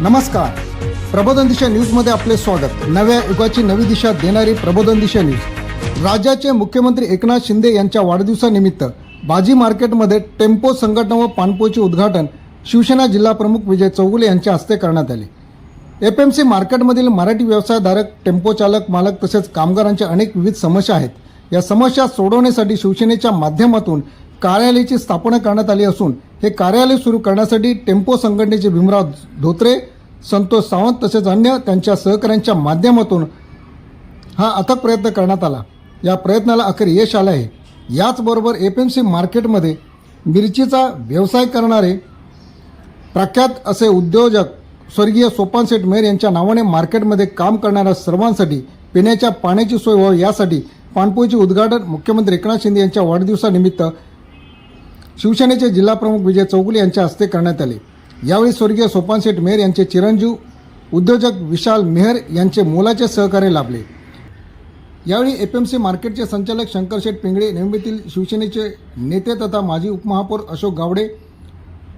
नमस्कार. प्रबोधन दिशा न्यूजमध्ये आपले स्वागत. नव्या युगाची नवी दिशा देणारी प्रबोधन दिशा न्यूज. राज्याचे मुख्यमंत्री एकनाथ शिंदे यांच्या वाढदिवसानिमित्त भाजी मार्केटमध्ये टेम्पो संघटना व पानपोचे उद्घाटन शिवसेना जिल्हा प्रमुख विजय चौगुले यांच्या हस्ते करण्यात आले. एफ एम सी मार्केटमधील मराठी व्यवसायधारक टेम्पो चालक मालक तसेच कामगारांच्या अनेक विविध समस्या आहेत. या समस्या सोडवण्यासाठी शिवसेनेच्या माध्यमातून कार्यालयाची स्थापना करण्यात आली असून हे कार्यालय सुरू करण्यासाठी टेम्पो संघटनेचे भीमराव धोत्रे संतोष सावंत तसेच अन्य त्यांच्या सहकाऱ्यांच्या माध्यमातून हा अथक प्रयत्न करण्यात आला. या प्रयत्नाला अखेर यश आलं आहे. याचबरोबर एफ एम सी मार्केटमध्ये मिरचीचा व्यवसाय करणारे प्रख्यात असे उद्योजक स्वर्गीय सोपान सेठ मेहर यांच्या नावाने मार्केटमध्ये काम करणाऱ्या सर्वांसाठी पिण्याच्या पाण्याची सोय व्हावी यासाठी पाणपोईचे उद्घाटन मुख्यमंत्री एकनाथ शिंदे यांच्या वाढदिवसानिमित्त शिवसेनेचे जिल्हाप्रमुख विजय चौगुले यांच्या हस्ते करण्यात आले. यावेळी स्वर्गीय सोपान शेठ मेहर यांचे चिरंजीव उद्योजक विशाल मेहर यांचे मोलाचे सहकार्य लाभले. यावेळी एफ एम सी मार्केटचे संचालक शंकरशेठ पिंगळे नेहमीतील शिवसेनेचे नेते तथा माजी उपमहापौर अशोक गावडे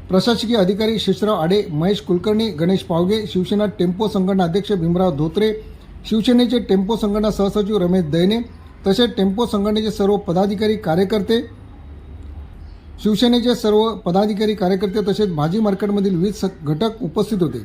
प्रशासकीय अधिकारी शेषराव आडे महेश कुलकर्णी गणेश पावगे शिवसेना टेम्पो संघटना अध्यक्ष भीमराव धोत्रे शिवसेनेचे टेम्पो संघटना सहसचिव रमेश दैने तसेच टेम्पो संघटनेचे सर्व पदाधिकारी कार्यकर्ते शिवसेनेचे सर्व पदाधिकारी कार्यकर्ते तसेच भाजी मार्केटमधील विविध घटक उपस्थित होते.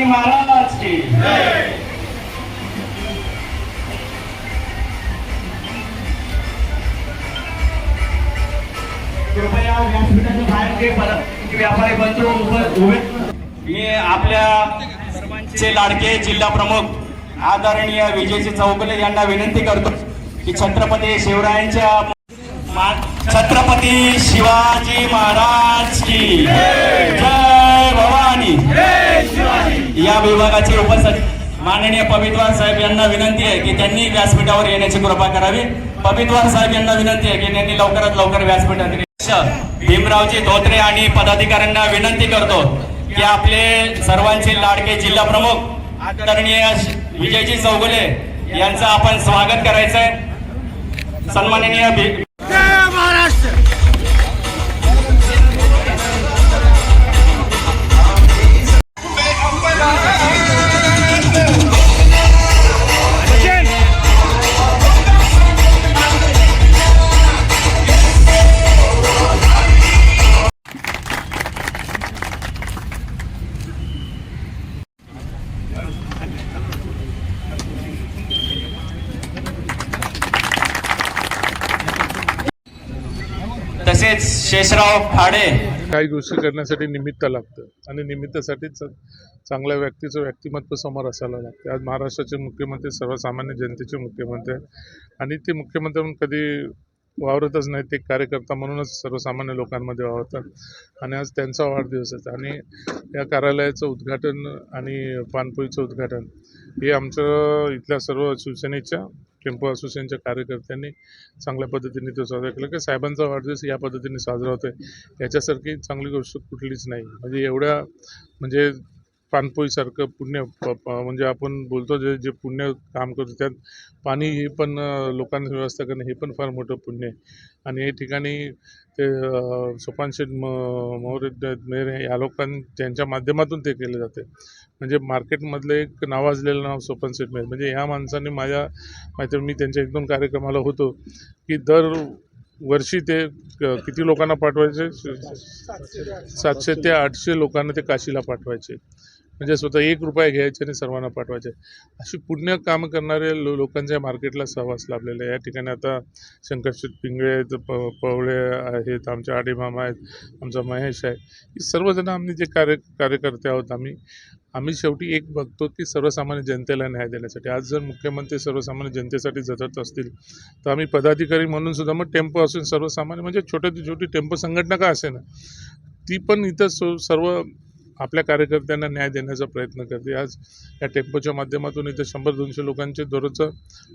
महाराज की कृपया व्यासपीठाच्या बाहेर परत व्यापारी बंधू उभे मी आपल्या लाडके जिल्हा प्रमुख आदरणीय विजयजी चौगुले यांना विनंती करतो की छत्रपती शिवरायांच्या छत्रपती शिवाजी महाराज की जय. भवानी. या विभागाचे उपस्थित माननीय पवित्वार साहेब यांना विनंती आहे की त्यांनी व्यासपीठावर येण्याची कृपा करावी. पवित्वार साहेब यांना विनंती आहे की त्यांनी लवकरात लवकर व्यासपीठावर भीमरावजी धोत्रे आणि पदाधिकाऱ्यांना विनंती करतो की आपले सर्वांचे लाडके जिल्हा प्रमुख आदरणीय विजयजी चौगुले यांचं आपण स्वागत करायचंय. आहे सन्माननीय तसेच शेषराव फाडे. काही गोष्टी करण्यासाठी निमित्त लागतं. आणि निमित्तासाठी चांगल्या व्यक्तीचं व्यक्तिमत्व समोर असायला लागतं. आज महाराष्ट्राचे मुख्यमंत्री सर्वसामान्य जनतेचे मुख्यमंत्री आहेत. आणि ते मुख्यमंत्री म्हणून कधी वावरतच नाही ते कार्यकर्ता म्हणूनच सर्वसामान्य लोकांमध्ये वावरतात. आणि आज त्यांचा वाढदिवस आहे. आणि या कार्यालयाचं उद्घाटन आणि पानपोईचं उद्घाटन हे आमचं इथल्या सर्व शिवसेनेच्या टेम्पो असोसिएशनच्या कार्यकर्त्यांनी चांगल्या पद्धतीने तो साजरा केला. की साहेबांचा वाढदिवस या पद्धतीने साजरा होतो आहे याच्यासारखी चांगली गोष्ट कुठलीच नाही. म्हणजे एवढ्या म्हणजे पाणपोईसारखं पुण्य प- प- म्हणजे आपण बोलतो जे जे पुण्य काम करतो त्यात पाणी हे पण लोकांची व्यवस्था करणं हे पण फार मोठं पुण्य आहे. आणि या ठिकाणी ते सोपानशेठ म- मोहरे मेहर या लोकां त्यांच्या माध्यमातून ते केले जाते. म्हणजे मार्केटमधलं एक नावाजलेलं नाव सोपानशेठ मेहर म्हणजे ह्या माणसाने माझ्या माहिती मी त्यांच्या एक दोन कार्यक्रमाला होतो की दर वर्षी ते क- किती लोकांना पाठवायचे? सातशे ते आठशे लोकांना ते काशीला पाठवायचे. म्हणजे स्वतः एक रुपया घ्यायचे आणि सर्वांना पाठवायचे. अशी पुण्य कामं करणारे लो लोकांच्या मार्केटला सहवास लाभलेला आहे. या ठिकाणी आता शंकरशेठ पिंगळे आहेत प पवळे आहेत आमच्या आडेमामा आहेत आमचा महेश आहे. ही सर्वजण आम्ही जे कार्य कार्यकर्ते आहोत आम्ही आम्ही शेवटी एक बघतो की सर्वसामान्य जनतेला न्याय देण्यासाठी. आज जर मुख्यमंत्री सर्वसामान्य जनतेसाठी जगत असतील तर आम्ही पदाधिकारी म्हणून सुद्धा मग टेम्पो असून सर्वसामान्य म्हणजे छोटी छोटी टेम्पो संघटना का असे ना ती पण इथं सर्व आपल्या कार्यकर्त्यांना न्याय देण्याचा प्रयत्न करते. आज या टेम्पोच्या माध्यमातून इथे शंभर दोनशे लोकांचे दररोजचा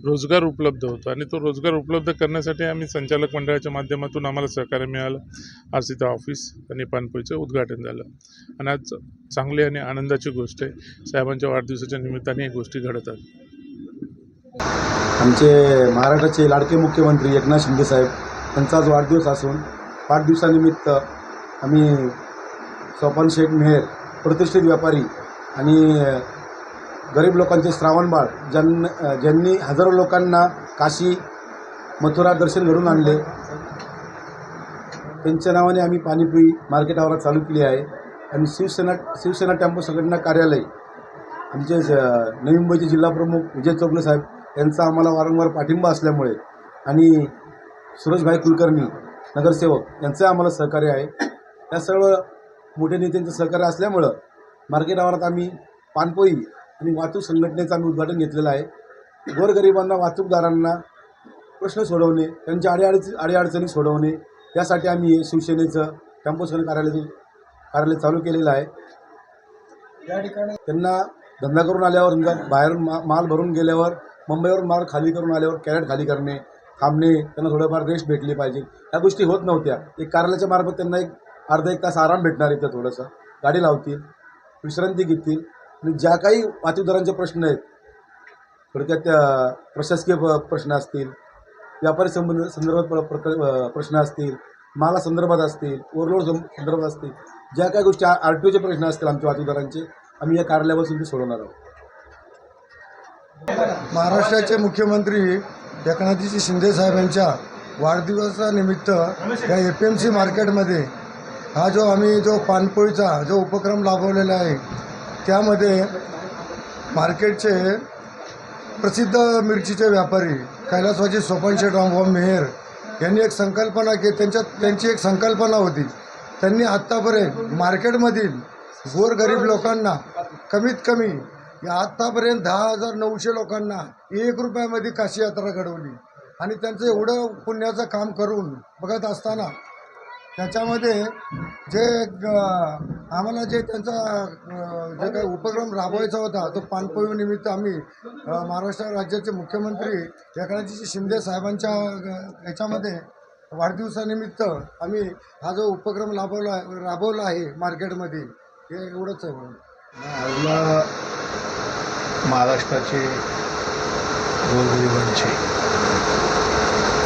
रोजगार उपलब्ध होतो आणि तो रोजगार उपलब्ध करण्यासाठी आम्ही संचालक मंडळाच्या माध्यमातून आम्हाला सहकार्य मिळालं. आज तिथं ऑफिस आणि पानपोईचं उद्घाटन झालं. आणि आज चांगली आणि आनंदाची गोष्ट आहे. साहेबांच्या वाढदिवसाच्या निमित्ताने ही गोष्टी घडतात आमचे महाराष्ट्राचे लाडके मुख्यमंत्री एकनाथ शिंदे साहेब यांचा आज वाढदिवस असून वाढदिवसानिमित्त आम्ही सोपान शेठ मेहर प्रतिष्ठित व्यापारी आणि गरीब लोकांचे श्रावणबाळ ज्यां ज्यांनी हजारो लोकांना काशी मथुरा दर्शन घडून आणले. त्यांच्या नावाने आम्ही पाणीपुरी मार्केट आवारात चालू केली आहे. आणि शिवसेना शिवसेना टेम्पो संघटना कार्यालय आमचे नवी मुंबईचे जिल्हाप्रमुख विजय चौगले साहेब यांचा आम्हाला वारंवार पाठिंबा असल्यामुळे आणि सुरेशभाई कुलकर्णी नगरसेवक यांचं आम्हाला सहकार्य आहे. या सर्व मोठ्या नेत्यांचं सहकार्य असल्यामुळं मार्केट आवारात आम्ही पानपोई आणि वाहतूक संघटनेचं आम्ही उद्घाटन घेतलेलं आहे. गोरगरिबांना वाहतूकदारांना प्रश्न सोडवणे त्यांच्या अडीअडचणी अडीअडचणी सोडवणे यासाठी आम्ही हे शिवसेनेचं टेम्पो संघ कार्यालय कार्यालय चालू केलेलं आहे. या ठिकाणी त्यांना धंदा करून आल्यावर बाहेरून मा माल भरून गेल्यावर मुंबईवरून माल खाली करून आल्यावर कॅरेट खाली करणे थांबणे त्यांना थोडंफार रेस्ट भेटली पाहिजे. ह्या गोष्टी होत नव्हत्या. एक कार्यालयाच्या मार्फत त्यांना एक अर्धा एक तास आराम भेटणार इथं थोडंसं. गाडी लावतील विश्रांती घेतील. आणि ज्या काही वाहतूकदारांचे प्रश्न आहेत थोडक्यात त्या प्रशासकीय प्रश्न असतील व्यापारी संबंध संदर्भात प्रक- प्रश्न असतील माला संदर्भात असतील ओव्हरलोड संदर्भात असतील ज्या काही गोष्टी आर टी ओचे प्रश्न असतील आमच्या वाहतूकदारांचे आम्ही या कार्यालयापासून ते सोडवणार आहोत. महाराष्ट्राचे मुख्यमंत्री एकनाथजी शिंदे साहेबांच्या वाढदिवसानिमित्त या एफ एम सी मार्केटमध्ये हा जो आम्ही जो पानपोळीचा जो उपक्रम राबवलेला आहे त्यामध्ये मार्केटचे प्रसिद्ध मिरचीचे व्यापारी कैलासवाजी सोपनशेठ रामभाऊ मेहर यांनी एक संकल्पना के त्यांच्या त्यांची एक संकल्पना होती. त्यांनी आत्तापर्यंत मार्केटमधील गोरगरीब लोकांना कमीत कमी या आत्तापर्यंत दहा हजार नऊशे लोकांना एक रुपयामध्ये काशी यात्रा घडवली. आणि त्यांचं एवढं पुण्याचं काम करून बघत असताना त्याच्यामध्ये जे आम्हाला जे त्यांचा जे काही उपक्रम राबवायचा होता तो पानपोळीनिमित्त आम्ही महाराष्ट्र राज्याचे मुख्यमंत्री एकनाथजी शिंदे साहेबांच्या याच्यामध्ये वाढदिवसानिमित्त आम्ही हा जो उपक्रम राबवला राबवला आहे मार्केटमध्ये हे एवढंच आहे म्हणून. महाराष्ट्राचे गोरगरिबांचे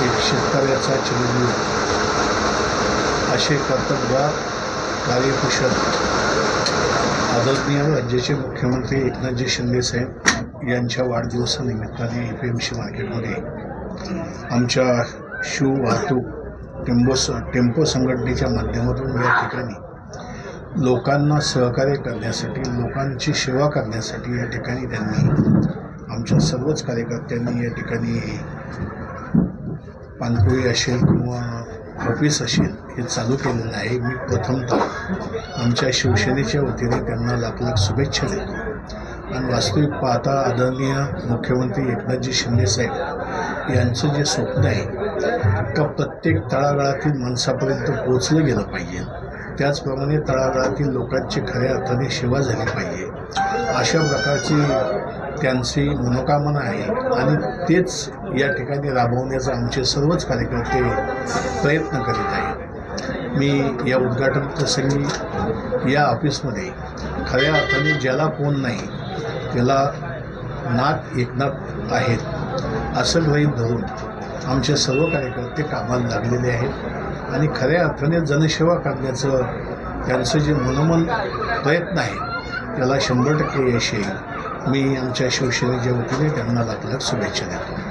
एक शेतकऱ्याचा चिरंजीव. असे कर्तव्य कार्यकुशल आदरणीय राज्याचे मुख्यमंत्री एकनाथजी शिंदेसाहेब यांच्या वाढदिवसानिमित्ताने ए पी एम सी मार्केटमध्ये आमच्या शिव वाहतूक टेम्पो टेम्पो संघटनेच्या माध्यमातून या ठिकाणी लोकांना सहकार्य करण्यासाठी लोकांची सेवा करण्यासाठी या ठिकाणी त्यांनी आमच्या सर्वच कार्यकर्त्यांनी या ठिकाणी पानपोळी असेल किंवा ऑफिस असेल हे चालू केलेलं आहे. मी प्रथमतः आमच्या शिवसेनेच्या वतीने त्यांना लाख लाख शुभेच्छा देतो. आणि वास्तविक पाहता आदरणीय मुख्यमंत्री एकनाथजी शिंदेसाहेब यांचं जे स्वप्न आहे का प्रत्येक तळागाळातील माणसापर्यंत पोचलं गेलं पाहिजे. त्याचप्रमाणे तळागाळातील लोकांची खऱ्या अर्थाने सेवा झाली पाहिजे. अशा प्रकारची त्यांची मनोकामना आहे. आणि तेच या ठिकाणी राबवण्याचा आमचे सर्वच कार्यकर्ते प्रयत्न करीत आहेत. मी या उद्घाटन प्रसंगी या ऑफिसमध्ये खऱ्या अर्थाने ज्याला कोण नाही त्याला नाथ एकनाथ आहेत असं गृहीत धरून आमचे सर्व कार्यकर्ते कामाला लागलेले आहेत. आणि खऱ्या अर्थाने जनसेवा करण्याचं त्यांचं जे मनोमन प्रयत्न आहे त्याला शंभर टक्के यश येईल. मी आमच्या शिवसेनेच्या वतीने त्यांना लाख लाख शुभेच्छा देतो.